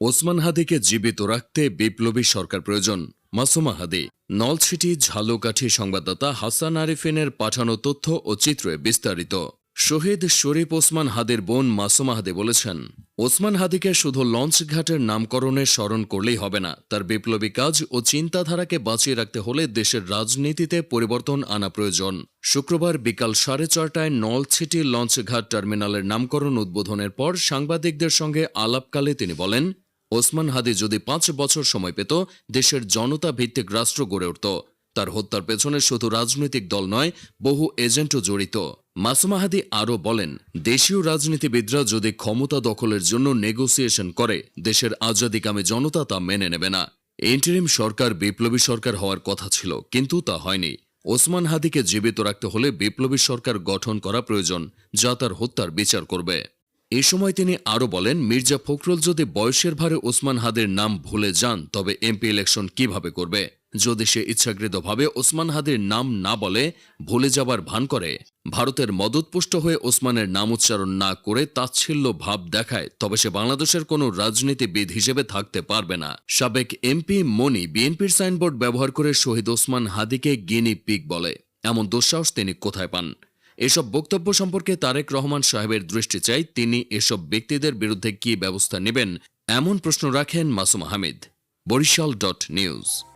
ওসমান হাদিকে জীবিত রাখতে বিপ্লবী সরকার প্রয়োজন। মাসুমা হাদি নলছিটি ঝালুকাঠি সংবাদদাতা হাসান আরিফিনের পাঠানো তথ্য ও চিত্রে বিস্তারিত। শহীদ শরীফ ওসমান হাদির বোন মাসুমা হাদি বলেছেন, ওসমান হাদিকে শুধু লঞ্চঘাটের নামকরণে স্মরণ করলেই হবে না। তার বিপ্লবী কাজ ও চিন্তাধারাকে বাঁচিয়ে রাখতে হলে দেশের রাজনীতিতে পরিবর্তন আনা প্রয়োজন। শুক্রবার বিকাল সাড়ে চারটায় নলছিটি লঞ্চঘাট টার্মিনালের নামকরণ উদ্বোধনের পর সাংবাদিকদের সঙ্গে আলাপকালে তিনি বলেন ওসমান হাদি যদি পাঁচ বছর সময় পেত, দেশের জনতা ভিত্তিক রাষ্ট্র গড়ে উঠত। তার হত্যার পেছনে শুধু রাজনৈতিক দল নয়, বহু এজেন্টও জড়িত। মাসুমা হাদি আরও বলেন, দেশীয় রাজনীতিবিদরা যদি ক্ষমতা দখলের জন্য নেগোসিয়েশন করে, দেশের আজাদিকামী জনতা তা মেনে নেবে না। ইন্টারিম সরকার বিপ্লবী সরকার হওয়ার কথা ছিল, কিন্তু তা হয়নি। ওসমান হাদিকে জীবিত রাখতে হলে বিপ্লবী সরকার গঠন করা প্রয়োজন, যা তার হত্যার বিচার করবে। এ সময় তিনি আরও বলেন, মির্জা ফখরুল যদি বয়সের ভারে ওসমান হাদের নাম ভুলে যান, তবে এমপি ইলেকশন কীভাবে করবে? যদি সে ইচ্ছাকৃতভাবে ওসমান হাদির নাম না বলে, ভুলে যাবার ভান করে, ভারতের মদতপুষ্ট হয়ে ওসমানের নাম উচ্চারণ না করে তাচ্ছিল্য ভাব দেখায়, তবে সে বাংলাদেশের কোনো রাজনীতিবিদ হিসেবে থাকতে পারবে না। সাবেক এমপি মনি বিএনপির সাইনবোর্ড ব্যবহার করে শহীদ ওসমান হাদিকে গিনি পিক বলে। এমন দুঃসাহস তিনি কোথায় পান? এসব বক্তব্য সম্পর্কে তারেক রহমান সাহেবের দৃষ্টি চাই, তিনি এসব ব্যক্তিদের বিরুদ্ধে কি ব্যবস্থা নেবেন, এমন প্রশ্ন রাখেন Masum Ahmed. Barishal dot news.